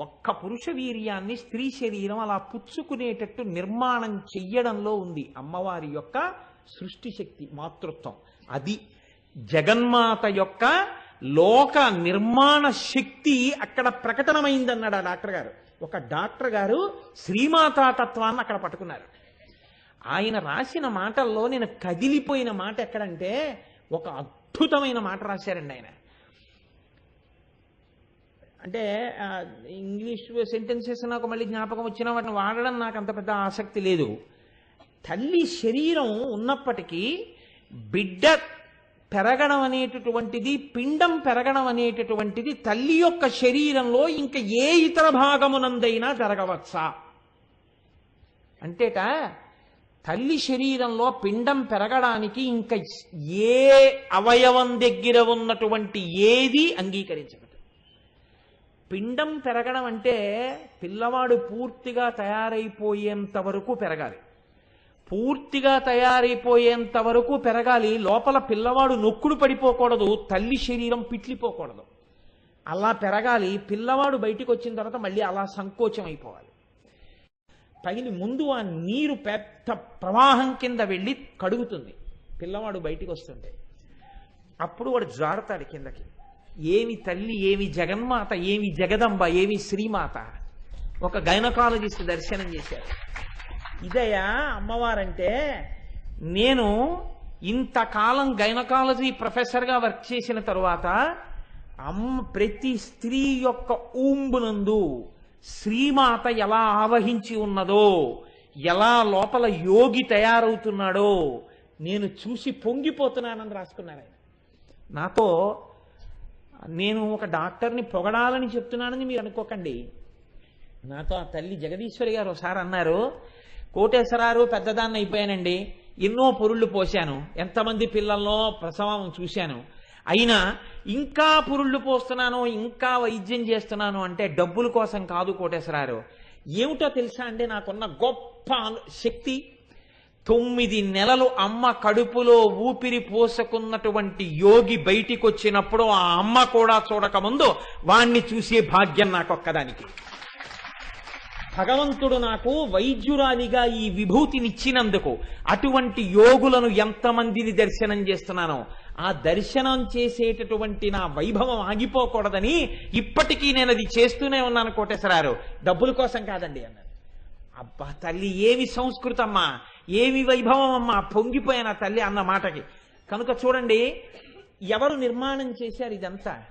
ఒక్క పురుష వీర్యాన్ని స్త్రీ శరీరం అలా పుచ్చుకునేటట్టు నిర్మాణం చెయ్యడంలో ఉంది. అమ్మవారి యొక్క సృష్టి శక్తి మాతృత్వం. అది జగన్మాత యొక్క లోక నిర్మాణ శక్తి అక్కడ ప్రకటనమైందన్నాడు ఆ డాక్టర్ గారు. ఒక డాక్టర్ గారు శ్రీమాతాతత్వాన్ని అక్కడ పట్టుకున్నారు. ఆయన రాసిన మాటల్లో నేను కదిలిపోయిన మాట ఎక్కడంటే ఒక అద్భుతమైన మాట రాశారండి ఆయన. అంటే ఇంగ్లీష్ సెంటెన్సెస్ నాకు మళ్ళీ జ్ఞాపకం వచ్చినా వాటిని వాడడం నాకు అంత పెద్ద ఆసక్తి లేదు. తల్లి శరీరం ఉన్నప్పటికీ బిడ్డ పెరగడం అనేటటువంటిది పిండం పెరగడం అనేటటువంటిది తల్లి యొక్క శరీరంలో ఇంకా ఏ ఇతర భాగమునందైనా జరగవచ్చా? అంటేట తల్లి శరీరంలో పిండం పెరగడానికి ఇంకా ఏ అవయవం దగ్గర ఉన్నటువంటి ఏది అంగీకరించడం పిండం పెరగడం అంటే పిల్లవాడు పూర్తిగా తయారైపోయేంత వరకు పెరగాలి. పూర్తిగా తయారైపోయేంత వరకు పెరగాలి లోపల పిల్లవాడు నొక్కుడు పడిపోకూడదు తల్లి శరీరం పిట్లిపోకూడదు. అలా పెరగాలి పిల్లవాడు బయటికి వచ్చిన తర్వాత మళ్ళీ అలా సంకోచం అయిపోవాలి పగిలి ముందు ఆ నీరు పెద్ద ప్రవాహం కింద వెళ్ళి కడుగుతుంది. పిల్లవాడు బయటికి వస్తుంటే అప్పుడు వాడు జారుతాడు కిందకి. ఏమి తల్లి ఏమి జగన్మాత ఏమి జగదంబ ఏమి శ్రీమాత. ఒక గైనకాలజిస్ట్ దర్శనం చేశారు. ఇదయా అమ్మవారంటే నేను ఇంతకాలం గైనకాలజీ ప్రొఫెసర్గా వర్క్ చేసిన తరువాత అమ్మ ప్రతి స్త్రీ యొక్క ఊంబునందు శ్రీమాత ఎలా ఆవహించి ఉన్నదో ఎలా లోపల యోగి తయారవుతున్నాడో నేను చూసి పొంగిపోతున్నానని రాసుకున్నాను ఆయన నాతో నేను ఒక డాక్టర్ని పొగడాలని చెప్తున్నానని మీరు అనుకోకండి. నాతో ఆ తల్లి జగదీశ్వరి గారు ఒకసారి అన్నారు కోటేశ్వరారు పెద్దదాన్ని అయిపోయానండి. ఎన్నో పురుళ్ళు పోశాను. ఎంతమంది పిల్లల్లో ప్రసవం చూశాను. అయినా ఇంకా పురుళ్ళు పోస్తున్నాను ఇంకా వైద్యం చేస్తున్నాను అంటే డబ్బుల కోసం కాదు కోటేశ్వరారు. ఏమిటో తెలుసా అండి? నాకున్న గొప్ప శక్తి తొమ్మిది నెలలు అమ్మ కడుపులో ఊపిరి పోసుకున్నటువంటి యోగి బయటికి వచ్చినప్పుడు ఆ అమ్మ కూడా చూడకముందు వాణ్ణి చూసే భాగ్యం నాకొక్కదానికి. భగవంతుడు నాకు వైద్యురాలిగా ఈ విభూతినిచ్చినందుకు అటువంటి యోగులను ఎంతమందిని దర్శనం చేస్తున్నానో ఆ దర్శనం చేసేటటువంటి నా వైభవం ఆగిపోకూడదని ఇప్పటికీ నేను అది చేస్తూనే ఉన్నాను కోటేశ్వరారు డబ్బుల కోసం కాదండి అన్నారు అబ్బా తల్లి ఏమి సంస్కృతమ్మా? ఏమి వైభవం అమ్మా పొంగిపోయిన తల్లి అన్న మాటకి. కనుక చూడండి ఎవరు నిర్మాణం చేశారు ఇదంతా?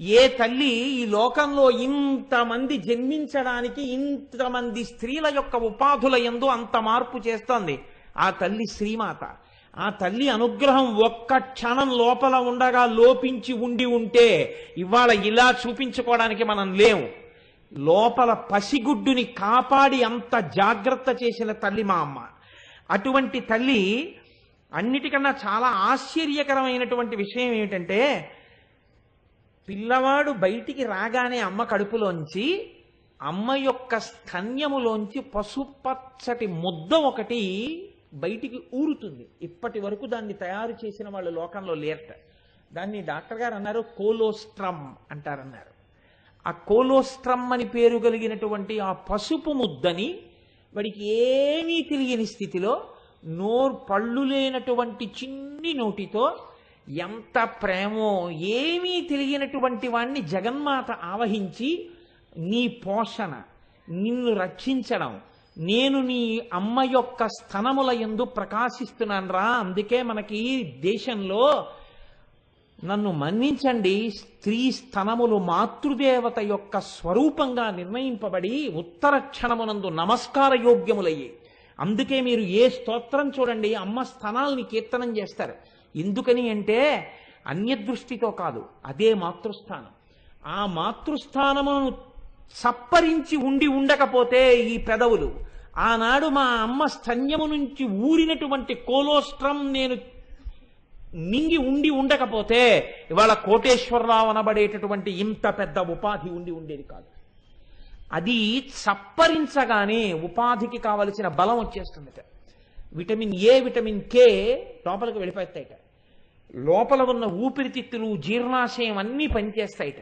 ఏ తల్లి ఈ లోకంలో ఇంతమంది జన్మించడానికి ఇంతమంది స్త్రీల యొక్క ఉపాధుల ఎందు అంత మార్పు చేస్తోంది? ఆ తల్లి శ్రీమాత. ఆ తల్లి అనుగ్రహం ఒక్క క్షణం లోపల ఉండగా లోపించి ఉండి ఉంటే ఇవాళ ఇలా చూపించుకోవడానికి మనం లేము. లోపల పసిగుడ్డుని కాపాడి అంత జాగ్రత్త చేసిన తల్లి మా అమ్మ. అటువంటి తల్లి అన్నిటికన్నా చాలా ఆశ్చర్యకరమైనటువంటి విషయం ఏమిటంటే పిల్లవాడు బయటికి రాగానే అమ్మ కడుపులోంచి అమ్మ యొక్క స్తన్యములోంచి పసుపచ్చటి ముద్ద ఒకటి బయటికి ఊరుతుంది. ఇప్పటి వరకు దాన్ని తయారు చేసిన వాళ్ళు లోకంలో లేరట. దాన్ని డాక్టర్ గారు అన్నారు కోలోస్ట్రమ్ అంటారన్నారు. ఆ కోలోస్ట్రమ్ అని పేరు కలిగినటువంటి ఆ పసుపు ముద్దని వాడికి ఏమీ తెలియని స్థితిలో నోరు పళ్ళు లేనటువంటి చిన్ని నోటితో ఎంత ప్రేమో ఏమీ తెలియనటువంటి వాణ్ణి జగన్మాత ఆవహించి నీ పోషణ నిన్ను రక్షించడం నేను నీ అమ్మ యొక్క స్థనముల ఎందు ప్రకాశిస్తున్నాను రా. అందుకే మనకి దేశంలో నన్ను మన్నించండి. స్త్రీ స్థనములు మాతృదేవత యొక్క స్వరూపంగా నిర్ణయింపబడి ఉత్తర క్షణమునందు నమస్కార యోగ్యములయ్యాయి అందుకే మీరు ఏ స్తోత్రం చూడండి అమ్మ స్థనాల్ని కీర్తనం చేస్తారు. ఎందుకని అంటే అన్యదృష్టితో కాదు అదే మాతృస్థానం. ఆ మాతృస్థానమును సప్పరించి ఉండి ఉండకపోతే ఈ పెదవులు. ఆనాడు మా అమ్మ స్తన్యము నుంచి ఊరినటువంటి కోలోస్ట్రం నేను మింగి ఉండి ఉండకపోతే ఇవాళ కోటేశ్వరరావు అనబడేటటువంటి ఇంత పెద్ద ఉపాధి ఉండి ఉండేది కాదు. అది చప్పరించగానే ఉపాధికి కావలసిన బలం వచ్చేస్తుందట విటమిన్ ఏ విటమిన్ కే లోపలికి వెళ్ళిపోతాయిట లోపల ఉన్న ఊపిరితిత్తులు జీర్ణాశయం అన్నీ పనిచేస్తాయిట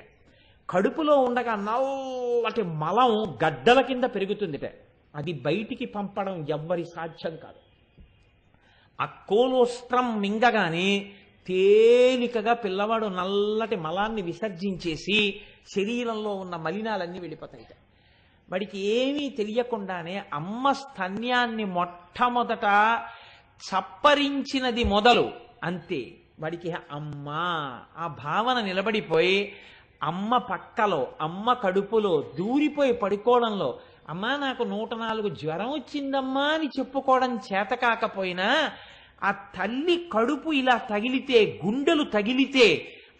కడుపులో ఉండగా నల్లటి మలం గడ్డల కింద పెరుగుతుందిట అది బయటికి పంపడం ఎవ్వరి సాధ్యం కాదు. ఆ కోలోస్ట్రం మింగగానే తేలికగా పిల్లవాడు నల్లటి మలాన్ని విసర్జించేసి శరీరంలో ఉన్న మలినాలన్నీ వెళ్ళిపోతాయి వాడికి ఏమీ తెలియకుండానే అమ్మ స్తన్యాన్ని మొట్టమొదట చప్పరించినది మొదలు. అంతే. వాడికి అమ్మ ఆ భావన నిలబడిపోయి అమ్మ పక్కలో అమ్మ కడుపులో దూరిపోయి పడుకోవడంలో అమ్మా నాకు నూట నాలుగు జ్వరం వచ్చిందమ్మా అని చెప్పుకోవడం చేత కాకపోయినా ఆ తల్లి కడుపు ఇలా తగిలితే గుండెలు తగిలితే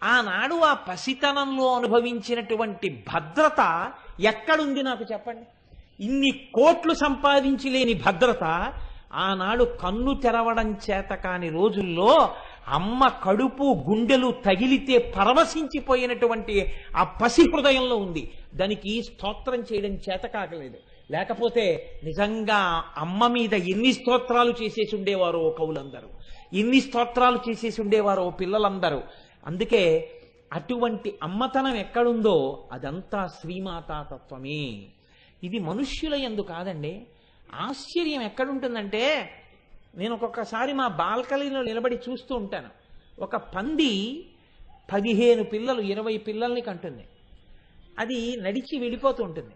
ఆనాడు ఆ పసితనంలో అనుభవించినటువంటి భద్రత ఎక్కడుంది నాకు చెప్పండి? ఇన్ని కోట్లు సంపాదించి లేని భద్రత ఆనాడు కన్ను తెరవడం చేత కాని రోజుల్లో అమ్మ కడుపు గుండెలు తగిలితే పరవశించిపోయినటువంటి ఆ పసి హృదయంలో ఉంది. దానికి స్తోత్రం చేయడం చేత కాకలేదు లేకపోతే నిజంగా అమ్మ మీద ఎన్ని స్తోత్రాలు చేసేసి ఉండేవారో కవులందరూ. ఎన్ని స్తోత్రాలు చేసేసి ఉండేవారో పిల్లలందరూ. అందుకే అటువంటి అమ్మతనం ఎక్కడుందో అదంతా శ్రీమాతా తత్వమే ఇది మనుష్యుల ఎందు కాదండి. ఆశ్చర్యం ఎక్కడుంటుందంటే నేను ఒక్కొక్కసారి మా బాల్కనీలో నిలబడి చూస్తూ ఉంటాను. ఒక పంది పదిహేను పిల్లలు ఇరవై పిల్లల్ని కంటుంది. అది నడిచి వెళ్ళిపోతూ ఉంటుంది.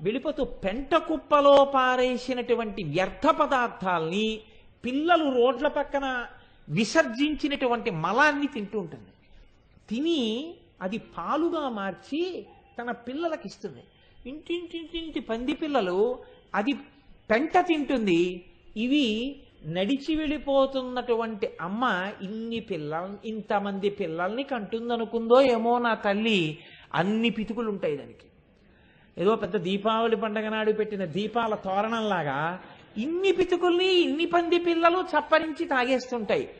వెళ్ళిపోతూ పెంట కుప్పలో పారేసినటువంటి వ్యర్థ పదార్థాల్ని పిల్లలు రోడ్ల పక్కన విసర్జించినటువంటి మలాన్ని తింటూ ఉంటుంది. తిని అది పాలుగా మార్చి తన పిల్లలకి ఇస్తుంది ఇంటింటింటి పంది పిల్లలు అది పెంట తింటుంది. ఇవి నడిచి వెళ్ళిపోతున్నటువంటి అమ్మ ఇన్ని పిల్లల ఇంతమంది పిల్లల్ని కంటుందనుకుందో ఏమో నా తల్లి. అన్ని పితుకులు ఉంటాయి దానికి. ఏదో పెద్ద దీపావళి పండగ నాడు పెట్టిన దీపాల తోరణంలాగా ఇన్ని పితుకుల్ని ఇన్ని పంది పిల్లలు చప్పరించి తాగేస్తుంటాయి.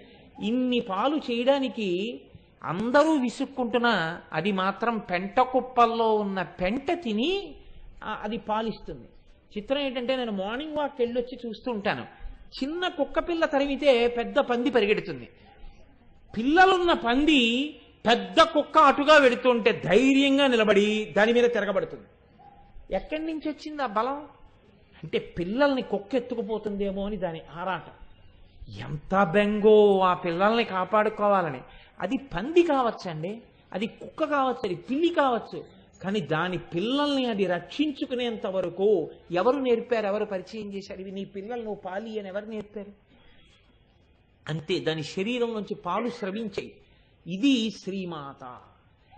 ఇన్ని పాలు చేయడానికి అందరూ విసుక్కుంటున్నా అది మాత్రం పెంట కుప్పల్లో ఉన్న పెంట తిని అది పాలిస్తుంది. చిత్రం ఏంటంటే నేను మార్నింగ్ వాక్ వెళ్ళొచ్చి చూస్తూ ఉంటాను. చిన్న కుక్క పిల్ల తరిమితే పెద్ద పంది పరిగెడుతుంది. పిల్లలున్న పంది పెద్ద కుక్క అటుగా వెడుతుంటే ధైర్యంగా నిలబడి దాని మీద తిరగబడుతుంది. ఎక్కడి నుంచి వచ్చింది ఆ బలం? అంటే పిల్లల్ని కుక్క ఎత్తుకుపోతుందేమో అని దాని ఆరాటం. ఎంత బెంగో ఆ పిల్లల్ని కాపాడుకోవాలని. అది పంది కావచ్చండి. అది కుక్క కావచ్చు అది పిల్లి కావచ్చు. కానీ దాని పిల్లల్ని అది రక్షించుకునేంత వరకు ఎవరు నేర్పారు ఎవరు పరిచయం చేశారు? ఇవి నీ పిల్లలను పాలి అని ఎవరు నేర్పారు? అంతే దాని శరీరం నుంచి పాలు స్రవించాయి. ఇది శ్రీమాత.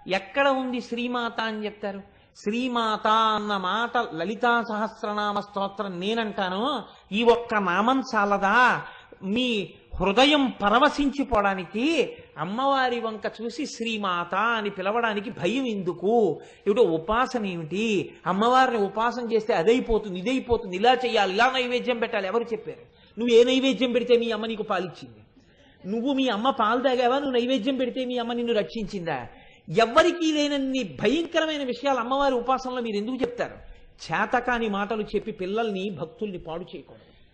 ఎక్కడ ఉంది శ్రీమాత అని చెప్తారు? శ్రీమాత అన్న మాట లలితా సహస్రనామ స్తోత్రం నేనంటాను. ఈ ఒక్క నామం చాలదా? మీ హృదయం పరవశించిపోవడానికి అమ్మవారి వంక చూసి శ్రీమాత అని పిలవడానికి భయం ఎందుకు? ఏమిటో ఉపాసన ఏమిటి? అమ్మవారిని ఉపాసన చేస్తే అదైపోతుంది ఇదైపోతుంది. ఇలా చేయాలి ఇలా నైవేద్యం పెట్టాలి. ఎవరు చెప్పారు? నువ్వు ఏ నైవేద్యం పెడితే మీ అమ్మ నీకు పాలిచ్చింది? నువ్వు మీ అమ్మ పాలు తాగావా? నువ్వు నైవేద్యం పెడితే మీ అమ్మ నిన్ను రక్షించిందా? ఎవ్వరికీ లేనన్ని భయంకరమైన విషయాలు అమ్మవారి ఉపాసనలో మీరు ఎందుకు చెప్తారు? చేతకాని మాటలు చెప్పి పిల్లల్ని భక్తుల్ని పాడు చేయకూడదు.